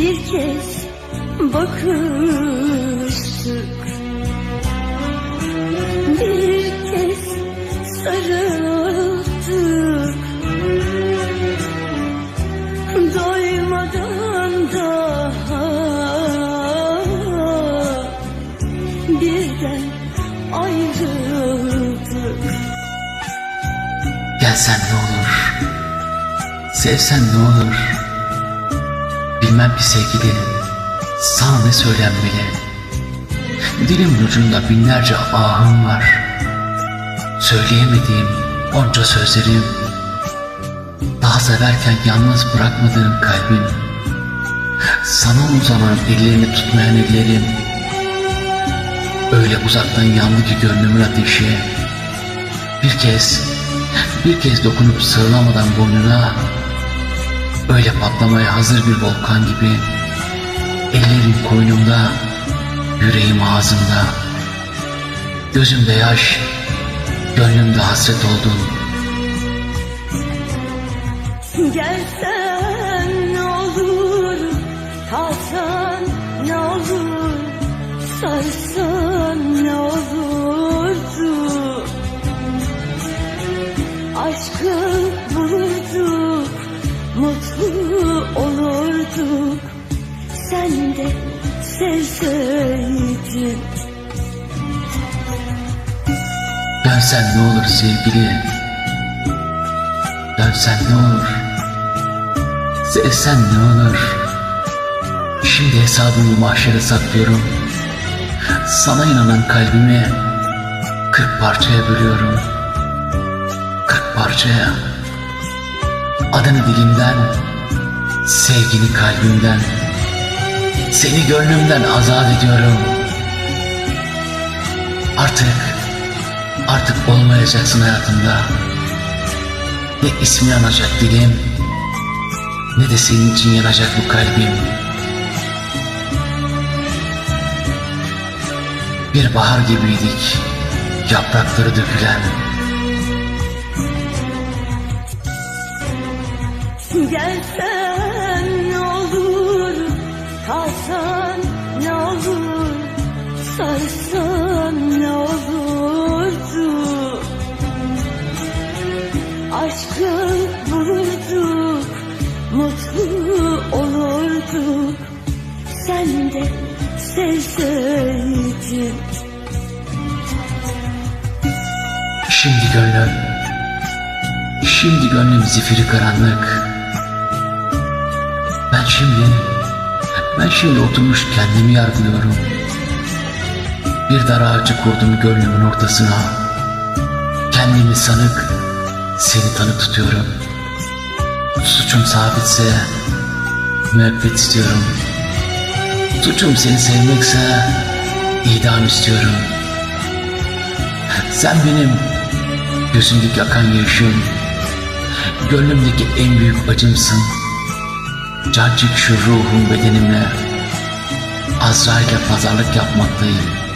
bir kez bakıştık. Bir kez sarıldık. Doymadan daha Birden ayrıldık. Gelsen ne olur, sevsen ne olur. Bilmem ki sevgili, sana ne söylenmeli. Dilimin ucunda binlerce ahım var. Söyleyemediğim onca sözlerim. Daha severken yalnız bırakmadığım kalbim. Sana uzanan ellerini tutmayan ellerim. Öyle uzaktan yandı ki gönlümün ateşi. Bir kez, bir kez dokunup sığınamadan boynuna, öyle patlamaya hazır bir volkan gibi, ellerim koynumda, yüreğim ağzımda, gözümde yaş, gönlümde hasret oldun. Gelsen ne olur, kalsan ne olur, sarsan ne olurdu. Mutlu olurduk. Sen de sevseydin. Dönsen ne olur sevgili, dönsen ne olur, sevsen ne olur. Şimdi hesabımı mahşere saklıyorum. Sana inanan kalbimi kırk parçaya bölüyorum. Kırk parçaya. Adını dilimden, sevgini kalbimden, seni gönlümden azat ediyorum. Artık, artık olmayacaksın hayatımda. Ne ismi yanacak dilim, ne de senin için yanacak bu kalbim. Bir bahar gibiydik, yaprakları dökülen. Gelsen ne olur, kalsan ne olur, sarsan ne olurdu. Aşkı bulurduk, mutlu olurduk. Sen de sevseydin. Şimdi gönlüm, şimdi gönlüm zifiri karanlık. Şimdi, ben şimdi oturmuş kendimi yargılıyorum. Bir dar ağacı kurdum gönlümün ortasına. Kendimi sanık, seni tanık tutuyorum. Suçum sabitse, müebbet istiyorum. Suçum seni sevmekse, idam istiyorum. Sen benim gözümdeki akan yaşım, gönlümdeki en büyük acımsın. Can çekişiyor ruhum bedenimle. Azrail'le pazarlık yapmaktayım.